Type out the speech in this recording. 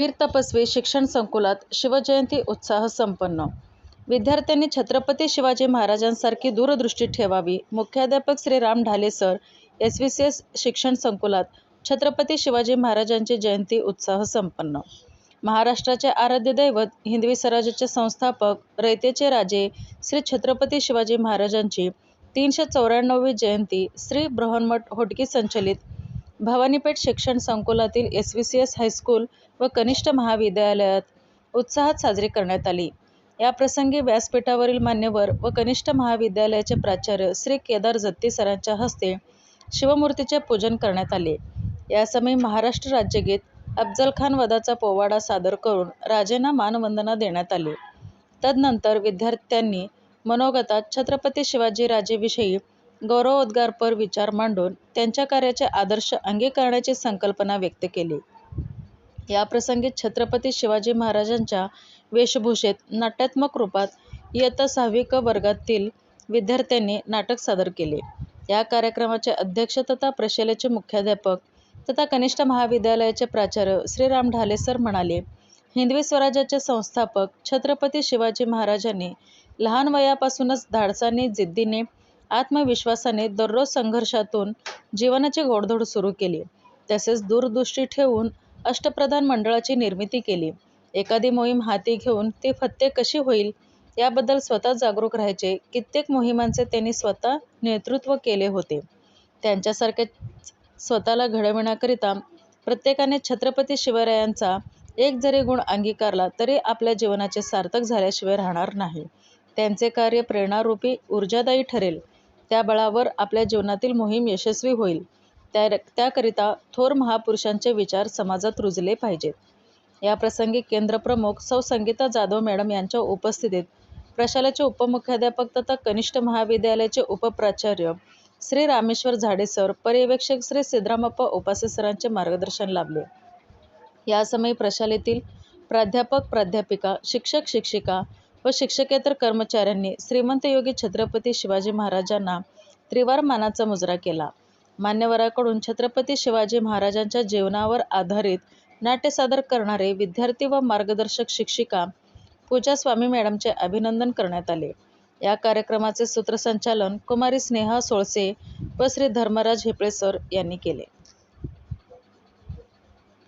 वीर तपस्वी शिक्षण संकुलात शिवजयंती उत्साह संपन्न. विद्यार्थ्यांनी छत्रपती शिवाजी महाराजांसारखी दूरदृष्टी ठेवावी. मुख्याध्यापक Shri Ram Dhale sir S V C S शिक्षण संकुलात छत्रपती शिवाजी महाराजांची जयंती उत्साह संपन्न. महाराष्ट्राचे आराध्य दैवत हिंदवी स्वराज्याचे संस्थापक रयतेचे राजे श्री छत्रपती शिवाजी महाराजांची तीनशे चौऱ्याण्णववी जयंती श्री बृहन्मठ होटकी संचलित भवानीपेठ शिक्षण संकुलातील S V C S high school व कनिष्ठ महाविद्यालयात उत्साहात साजरी करण्यात आली. या प्रसंगी व्यासपीठावरील मान्यवर व कनिष्ठ महाविद्यालयाचे प्राचार्य श्री केदार जत्ती सरांच्या हस्ते शिवमूर्तीचे पूजन करण्यात आले. यासमयी महाराष्ट्र राज्यगीत अफजल खान वदाचा पोवाडा सादर करून राजेंना मानवंदना देण्यात आली. तदनंतर विद्यार्थ्यांनी मनोगतात छत्रपती शिवाजीराजेविषयी गौरवोद्गारपर विचार मांडून त्यांच्या कार्याचे आदर्श अंगीकारण्याची संकल्पना व्यक्त केली. याप्रसंगी छत्रपती शिवाजी महाराजांच्या वेशभूषेत नाट्यात्मक रूपात इयत्ता सहावी क वर्गातील विद्यार्थ्यांनी नाटक सादर केले. या कार्यक्रमाचे अध्यक्ष तथा प्रशालेचे मुख्याध्यापक तथा कनिष्ठ महाविद्यालयाचे प्राचार्य श्रीराम ढाले सर म्हणाले हिंदवी स्वराज्याचे संस्थापक छत्रपती शिवाजी महाराजांनी लहान वयापासूनच धाडसाने जिद्दीने आत्मविश्वासाने दररोज संघर्षातून जीवनाची गोडधोड सुरू केली. तसेच दूरदृष्टी ठेवून अष्टप्रधान मंडळाची निर्मिती केली. एखादी मोहीम हाती घेऊन ती फत्ते कशी होईल याबद्दल स्वतः जागरूक राहायचे कित्येक मोहिमांचे त्यांनी स्वतः नेतृत्व केले होते. त्यांच्यासारख्या स्वतःला घडविण्याकरिता प्रत्येकाने छत्रपती शिवरायांचा एक जरी गुण अंगीकारला तरी आपल्या जीवनाचे सार्थक झाल्याशिवाय राहणार नाही. त्यांचे कार्य प्रेरणारूपी ऊर्जादायी ठरेल. त्या बळावर आपल्या जीवनातील मोहीम यशस्वी होईल. त्या त्याकरिता थोर महापुरुषांचे विचार समाजात रुजले पाहिजेत. याप्रसंगी केंद्रप्रमुख सौ संगीता जाधव मॅडम यांच्या उपस्थितीत प्रशालेचे उपमुख्याध्यापक तथा कनिष्ठ महाविद्यालयाचे उपप्राचार्य श्री रामेश्वर झाडे सर पर्यवेक्षक श्री सिद्धरामप्पा उपासे सरांचे मार्गदर्शन लाभले. यासमयी प्रशालेतील प्राध्यापक प्राध्यापिका शिक्षक शिक्षिका व शिक्षकेतर कर्मचाऱ्यांनी श्रीमंत योगी छत्रपती शिवाजी महाराजांना त्रिवार मानाचा मुजरा केला. मान्यवराकडून छत्रपती शिवाजी महाराजांच्या जीवनावर आधारित नाट्य सादर करणारे विद्यार्थी व मार्गदर्शक शिक्षिका पूजा स्वामी मॅडमचे अभिनंदन करण्यात आले. या कार्यक्रमाचे सूत्रसंचालन कुमारी स्नेहा सोळसे व श्री धर्मराज हिपळे सर यांनी केले.